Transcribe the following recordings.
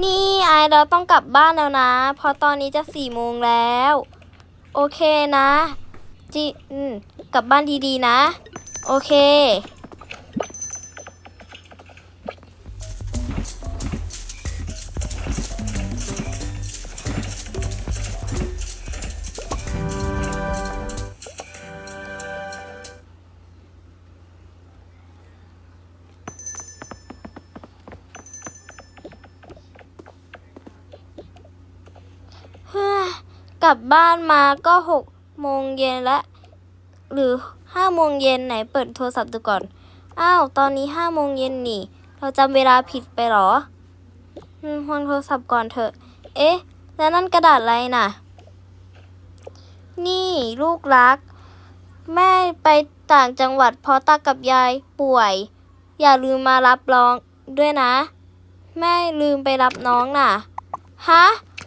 นี่ไอเราต้องกลับบ้านแล้วนะ เพราะตอนนี้จะสี่โมงแล้ว โอเคนะ จิ อืม กลับบ้านดีๆนะ โอเค กลับบ้านมาก็หกโมงเย็นแล้วหรือห้าโมงเย็นไหนเปิดโทรศัพท์ดูก่อน อ้าว ตอนนี้ห้าโมงเย็นนี่ เราจำเวลาผิดไปหรออืมวางโทรศัพท์ก่อนเถอะ เอ๊ะ แล้วนั่นกระดาษอะไรน่ะ นี่ลูกรัก แม่ไปต่างจังหวัดเพราะตากับยายป่วย อย่าลืมมารับรองด้วยนะ แม่ลืมไปรับน้องน่ะ ฮะ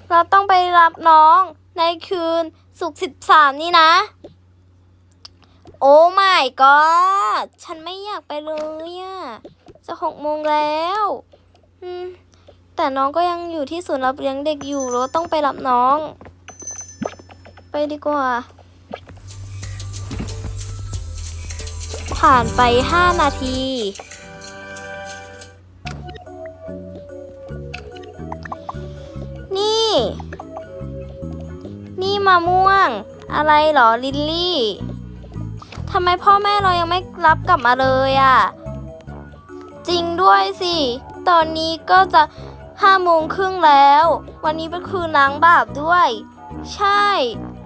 เราต้องไปรับน้อง ในคืนศุกร์สิบสามนี่นะ โอ้ไม่ก็ฉันไม่อยากไปเลยอะจะหกโมงแล้วแต่น้องก็ยังอยู่ที่ศูนย์รับเลี้ยงเด็กอยู่เราต้องไปรับน้อง ไปดีกว่า ผ่านไปห้านาที มะม่วง อะไรเหรอลิลลี่ทำไมพ่อแม่เรายังไม่รับกลับมาเลยอะ่ะ จริงด้วยสิ ตอนนี้ก็จะห้าโมงครึ่งแล้ว วันนี้เป็นคืนล้างบาปด้วย ใช่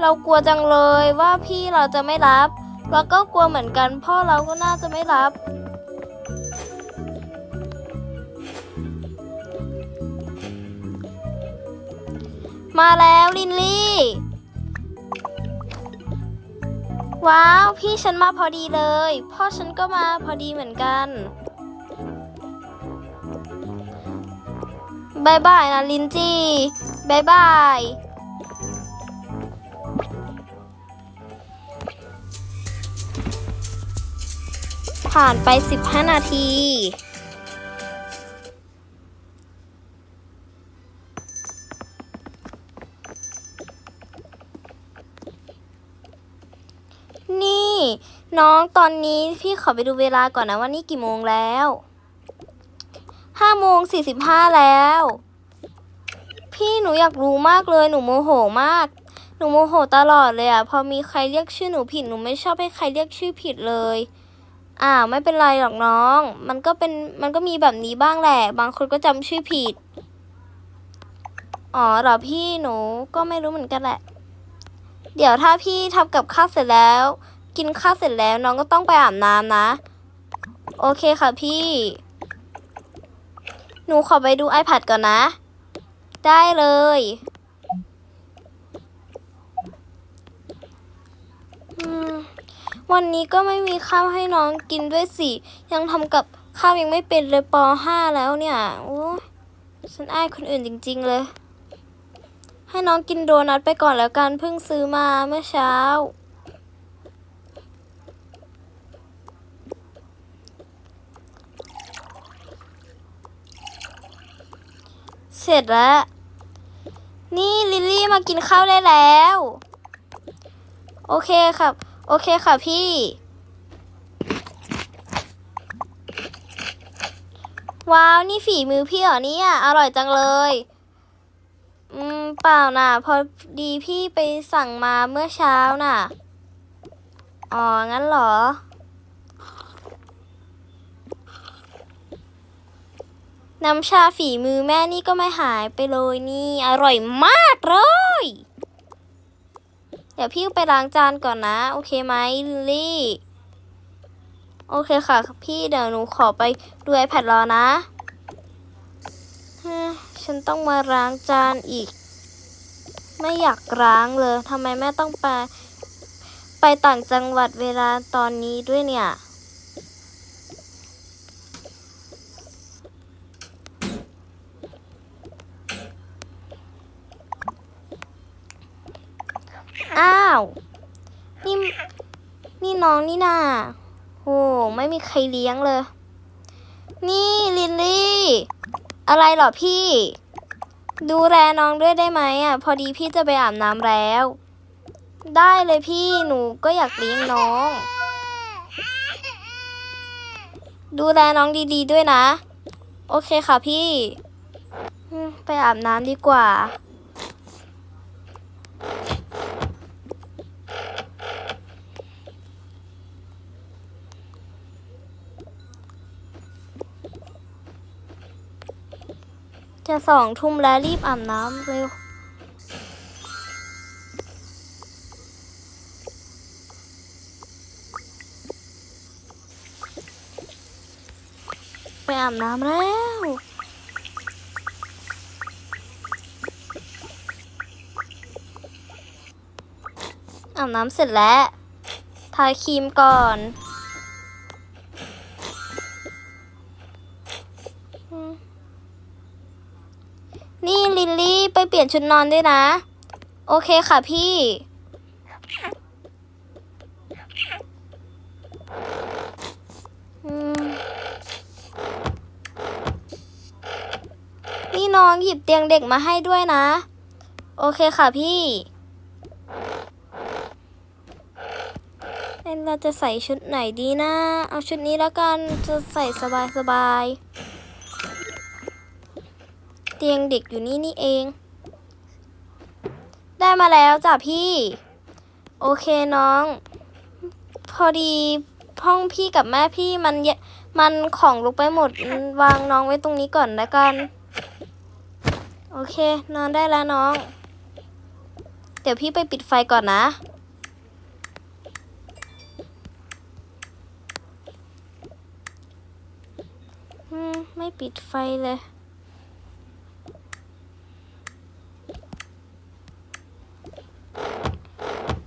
เรากลัวจังเลยว่าพี่เราจะไม่รับ แล้วก็กลัวเหมือนกันพ่อเราก็น่าจะไม่รับ มาแล้วลินลี่ ว้าวพี่ฉันมาพอดีเลย พ่อฉันก็มาพอดีเหมือนกันบายบายนะลินจี้บายบาย ผ่านไป 15 นาที น้องตอนนี้พี่ขอไปดูเวลาก่อนนะว่านี่กี่โมงแล้วห้าโมงสี่สิบห้าแล้ว พี่หนูอยากรู้มากเลยหนูโมโหมาก หนูโมโหตลอดเลยอะพอมีใครเรียกชื่อหนูผิดหนูไม่ชอบให้ใครเรียกชื่อผิดเลยอ้าวไม่เป็นไรหรอกน้อง มันก็เป็นมันก็มีแบบนี้บ้างแหละ บางคนก็จำชื่อผิด อ๋อเหรอพี่หนูก็ไม่รู้เหมือนกันแหละ เดี๋ยวถ้าพี่ทำกับข้าวเสร็จแล้ว กินข้าวเสร็จแล้ว น้องก็ต้องไปอาบน้ำนะ โอเคค่ะพี่ หนูขอไปดู iPad ก่อนนะ ได้เลย วันนี้ก็ไม่มีข้าวให้น้องกินด้วยสิ ยังทำกับข้าวยังไม่เป็นเลยป .5 แล้วเนี่ย โอ้ฉันอายคนอื่นจริง ๆ เลย ให้น้องกินโดนัทไปก่อนแล้วกันเพิ่งซื้อมาเมื่อเช้า สร็จแล้ว นี่ลิลลี่มากินข้าวได้แล้ว โอเคครับ โอเคค่ะพี่ ว้าวนี่ฝีมือพี่เหรอเนี่ย อร่อยจังเลย อืม เปล่าน่ะ พอดีพี่ไปสั่งมาเมื่อเช้าน่ะ อ๋อ งั้นเหรอ น้ำชาฝีมือแม่นี่ก็ไม่หายไปเลยนี่ อร่อยมากเลย เดี๋ยวพี่ไปล้างจานก่อนนะ โอเคไหมลิลลี่ โอเคค่ะ พี่เดี๋ยวหนูขอไปดู iPad รอนะฮ้ยฉันต้องมาล้างจานอีก ไม่อยากล้างเลยทำไมแม่ต้องไป ไปต่างจังหวัดเวลาตอนนี้ด้วยเนี่ย อ้าว นี่ นี่น้องนี่นาโหไม่มีใครเลี้ยงเลย นี่ลิลลี่ อะไรหรอพี่ ดูแลน้องด้วยได้ไหมอะ พอดีพี่จะไปอาบน้ำแล้ว ได้เลยพี่หนูก็อยากเลี้ยงน้อง ดูแลน้องดีๆด้วยนะ โอเคค่ะพี่ ไปอาบน้ำดีกว่า จะสองทุ่มแล้วรีบอาบน้ำเร็ว ไปอาบน้ำแล้ว อาบน้ำเสร็จแล้ว ทาครีมก่อน ลี่ไปเปลี่ยนชุดนอนด้วยนะ โอเคค่ะพี่ นี่น้องหยิบเตียงเด็กมาให้ด้วยนะ โอเคค่ะพี่เราจะใส่ชุดไหนดีนะ เอาชุดนี้แล้วกัน จะใส่สบายสบายเตียงเด็กอยู่นี่นี่เอง ได้มาแล้วจ้ะพี่ โอเคน้อง พอดีห้องพี่กับแม่พี่มันเยมันของลุกไปหมดวางน้องไว้ตรงนี้ก่อนแล้วกัน โอเค นอนได้แล้วน้อง เดี๋ยวพี่ไปปิดไฟก่อนนะ อืม ไม่ปิดไฟเลย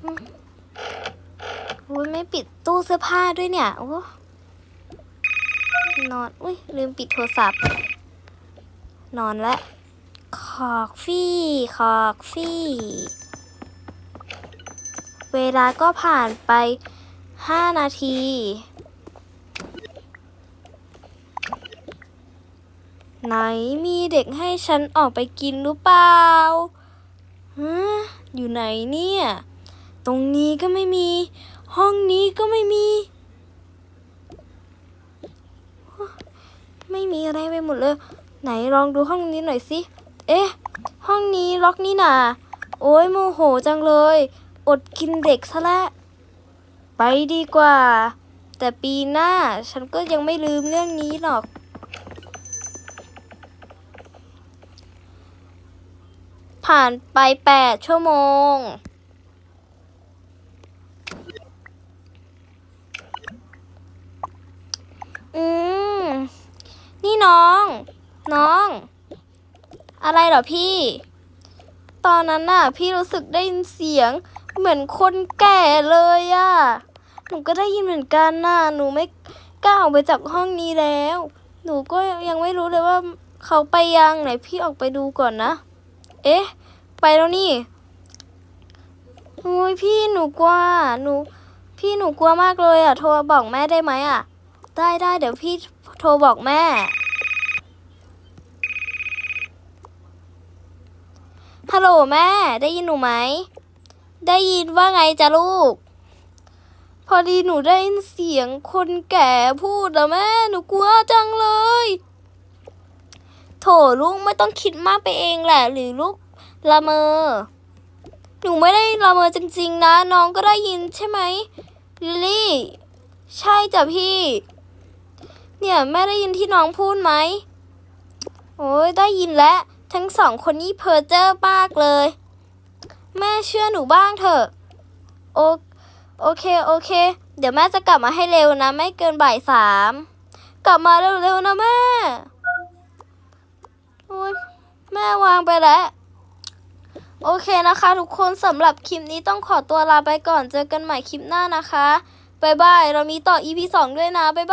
อืมโอ้ยไม่ปิดตู้ เสื้อผ้าด้วยเนี่ย โอ้นอน อุ้ยลืมปิดโทรศัพท์ นอนแล้วคอกฟี่คอกฟี่ เวลาก็ผ่านไปห้านาที ไหนมีเด็กให้ฉันออกไปกินหรือเปล่าฮะอยู่ไหนเนี่ย ตรงนี้ก็ไม่มี ห้องนี้ก็ไม่มี ไม่มีอะไรไปหมดเลย ไหนลองดูห้องนี้หน่อยสิ เอ๊ะ ห้องนี้ล็อกนี่นาโอ้ยโมโหจังเลย อดกินเด็กซะและ้วไปดีกว่า แต่ปีหน้าฉันก็ยังไม่ลืมเรื่องนี้หรอกผ่านไปแปดชั่วโมง อืม นี่น้อง น้อง อะไรเหรอพี่ ตอนนั้นน่ะ พี่รู้สึกได้ยินเสียงเหมือนคนแก่เลยอะหนูก็ได้ยินเหมือนกันน่ะ หนูไม่กล้าออกไปจากห้องนี้แล้ว หนูก็ยังไม่รู้เลยว่าเขาไปยังไหนพี่ออกไปดูก่อนนะ เอ๊ะ ไปแล้วนี่โอ้ยพี่หนูกลัวหนู พี่หนูกลัวมากเลยอะโทรบอกแม่ได้ไหมอะได้ได้เดี๋ยวพี่โทรบอกแม่ ฮัลโหลแม่ ได้ยินหนูไหม ได้ยินว่าไงจ้ะลูก พอดีหนูได้ยินเสียงคนแก่พูดอะแม่ หนูกลัวจังเลย โถลูกไม่ต้องคิดมากไปเองแหละ หรือลูกละเมอ หนูไม่ได้ละเมอจริง ๆ นะ น้องก็ได้ยินใช่ไหมลิลลี่ ใช่จ้ะพี่ เนี่ยแม่ได้ยินที่น้องพูดไหม โอ้ยได้ยินแล้ว ทั้งสองคนนี้เพอเจอร์มากเลย แม่เชื่อหนูบ้างเถอะ โอโอเค โอเค เดี๋ยวแม่จะกลับมาให้เร็วนะ ไม่เกินบ่ายสาม กลับมาเร็วๆนะแม่โอ้ยแม่วางไปแล้วโอเคนะคะ ทุกคนสำหรับคลิปนี้ต้องขอตัวลาไปก่อนเจอกันใหม่คลิปหน้านะคะ บ๊ายบาย เรามีต่อ EP 2 ด้วยนะ บ๊ายบาย